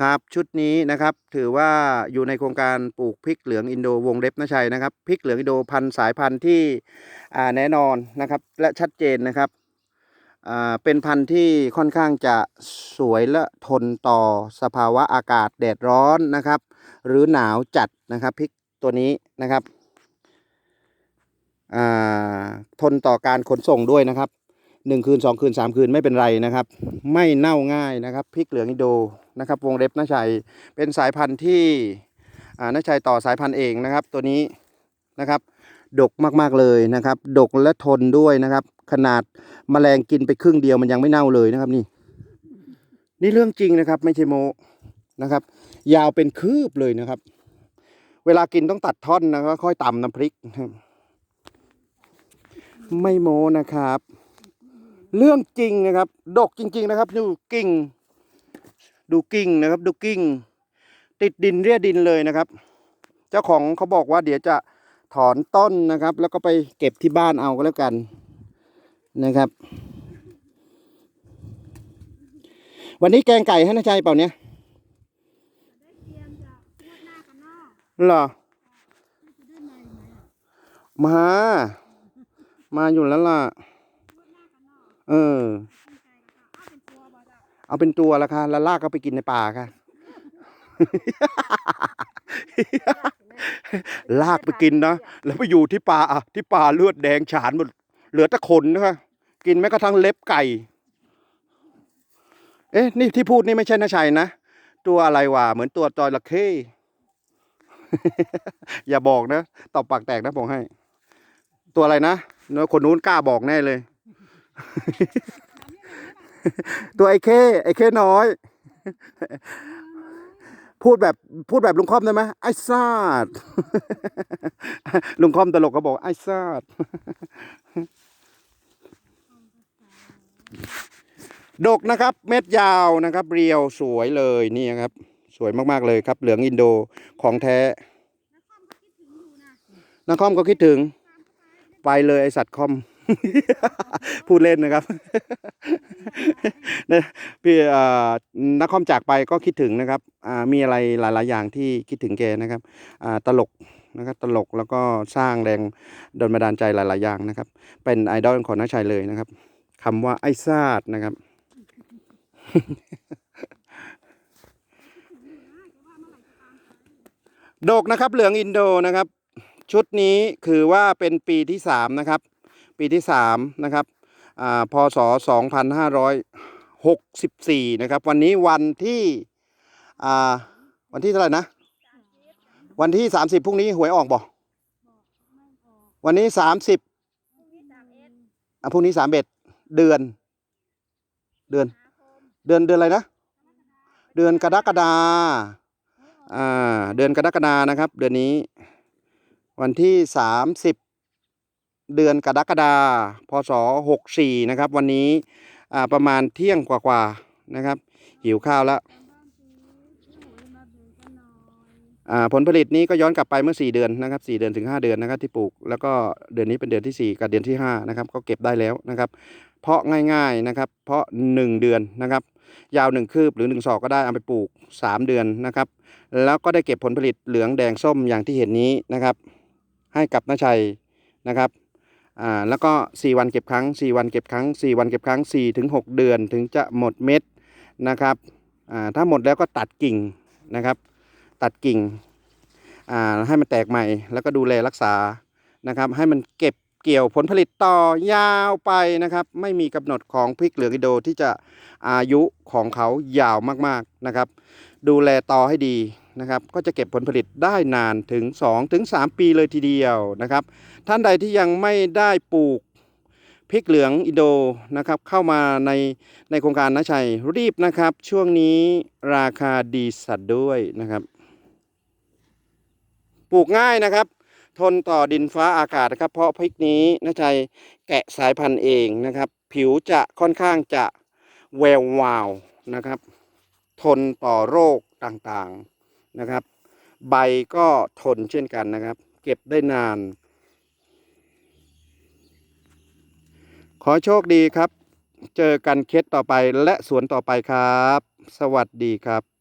ครับชุดนี้นะครับถือว่าอยู่ในโครงการปลูกพริกเหลืองอินโดวงเล็บนชัยนะครับพริกเหลืองอินโดพันสายพันธุ์ที่แน่นอนนะครับและชัดเจนนะครับเป็นพันธุ์ที่ค่อนข้างจะสวยและทนต่อสภาวะอากาศแดดร้อนนะครับ หรือหนาวจัดนะครับพริกตัวนี้นะครับทนต่อการขนส่งด้วยนะครับ หนึ่งคืนสองคืนสามคืนไม่เป็นไรนะครับ ไม่เน่าง่ายนะครับพริกเหลืองอินโดนะครับวงเล็บน้าชัยเป็นสายพันธุ์ที่อ่าชัยต่อสายพันธุ์เองนะครับ ตัวนี้นะครับดกมากๆเลยนะครับ ดกและทนด้วยนะครับ ขนาดแมลงกินไปครึ่งเดียวมันยังไม่เน่าเลยนะครับนี่ นี่เรื่องจริงนะครับไม่ใช่โมนะครับ ยาวเป็นคืบเลยนะครับ เวลากินต้องตัดท่อนนะครับค่อยตำน้ำพริก ไม่โมนะครับ เรื่องจริงนะครับ ดกจริง ๆ นะครับ ดูกิ่ง ดูกิ่งนะครับ ดูกิ่ง ติดดินเรียดินเลยนะครับ เจ้าของเขาบอกว่าเดี๋ยวจะถอนต้นนะครับ แล้วก็ไปเก็บที่บ้านเอาก็แล้วกันนะครับ วันนี้แกงไก่ให้นะชัยเปล่าเนี้ยหน้ากันนอกเหรอมา มาอยู่แล้วล่ะ เออตั้งใจกันก็เอาเป็นตัวบอจ้ะเอาเป็นตัวละค่ะแล้วลากก็ไปกินในป่าค่ะ ลากไปกินนะแล้วไปอยู่ที่ป่าอะที่ป่าเลือดแดงฉานหมดเหลือแต่ขนนะคะกินแม้กระทั่งเล็บไก่ เอ๊ะ นี่ที่พูดนี่ไม่ใช่นะชัยนะ ตัวอะไรวะเหมือนตัวจระเข้อย่าบอกนะตอบปากแตกนะบอกให้ ตัวอะไรนะเนอะคนนู้นกล้าบอกแน่เลย ตัวไอ้เข้ไอ้เข้น้อย พูดแบบพูดแบบลุงค่อมได้ไหมไอ้ซาดลุงค่อมตลกเขาบอกไอ้ซาดดกนะครับ เม็ดยาวนะครับ เรียวสวยเลยนี่ครับ สวยมากๆเลยครับ เหลืองอินโดของแท้นักคอมก็คิดถึงอยู่นะนักคอมก็คิดถึงไปเลยไอสัตว์คอม พูดเล่นนะครับนะพี่เอ่นักคอมจากไปก็คิดถึงนะครับมีอะไรหลาย ๆ อย่างที่คิดถึงแกนะครับตลกนะครับตลกแล้วก็สร้างแรงดลบันดาลใจหลาย ๆ อย่างนะครับ เป็นไอดอลของนักชัยเลยนะครับคำว่าไอซาดนะครับดกนะครับเหลืองอินโดนะครับ ชุดนี้คือว่าเป็นปีที่สามนะครับ ปีที่สามนะครับอพศสองพันะครับ วันนี้วันที่วันที่เท่าไหร่นะ วันที่สามสิบพรุ่งนี้หวยออกบ่ไม่อกวันนี้สามสิบพรุ่งนี้สามเอ็ดอะพรุ่งนี้สามเอ็ดเดือน เดือน เดือนเดือนอะไรนะ เดือนกรกฎาอ่า เดือนกรกฎานะครับ เดือนนี้ วันที่สามสิบ เดือนกรกฎาพศหกสี่นะครับ วันนี้ประมาณเที่ยงกว่าๆนะครับ หิวข้าวแล้วผลผลิตนี้ก็ย้อนกลับไปเมื่อ 4 เดือนนะครับ4เดือนถึง 5 เดือนนะครับที่ปลูก แล้วก็เดือนนี้เป็นเดือนที่ 4 กับเดือนที่5นะครับก็เก็บได้แล้วนะครับ เพาะง่ายๆนะครับ เพาะ 1 เดือนนะครับ ยาว 1 คืบหรือ 1 ศอกก็ได้เอาไปปลูก 3 เดือนนะครับ แล้วก็ได้เก็บผลผลิตเหลืองแดงส้มอย่างที่เห็นนี้นะครับ ให้กับนาชัยนะครับ อ่าแล้วก็ 4 วันเก็บครั้ง 4 วันเก็บครั้ง 4 วันเก็บครั้ง4ถึง6เดือนถึงจะหมดเม็ดนะครับอ่าถ้าหมดแล้วก็ตัดกิ่งนะครับ ตัดกิ่งอ่าให้มันแตกใหม่ แล้วก็ดูแลรักษานะครับให้มันเก็บเกี่ยวผลผลิตต่อยาวไปนะครับ ไม่มีกำหนดของพริกเหลืองอิโดที่จะอายุของเขายาวมากๆนะครับ ดูแลต่อให้ดี นะครับก็จะเก็บผลผลิตได้นานถึง2ถึง3ปีเลยทีเดียวนะครับ ท่านใดที่ยังไม่ได้ปลูกพริกเหลืองอินโดนะครับเข้ามาในในโครงการนะชัยรีบนะครับ ช่วงนี้ราคาดีสัตว์ด้วยนะครับ ปลูกง่ายนะครับ ทนต่อดินฟ้าอากาศนะครับ เพราะพริกนี้นะชัยแกะสายพันธุ์เองนะครับ ผิวจะค่อนข้างจะแวววาวนะครับ ทนต่อโรคต่างๆ นะครับ ใบก็ทนเช่นกันนะครับ เก็บได้นาน ขอโชคดีครับ เจอกันเคสต่อไปและสวนต่อไปครับ สวัสดีครับ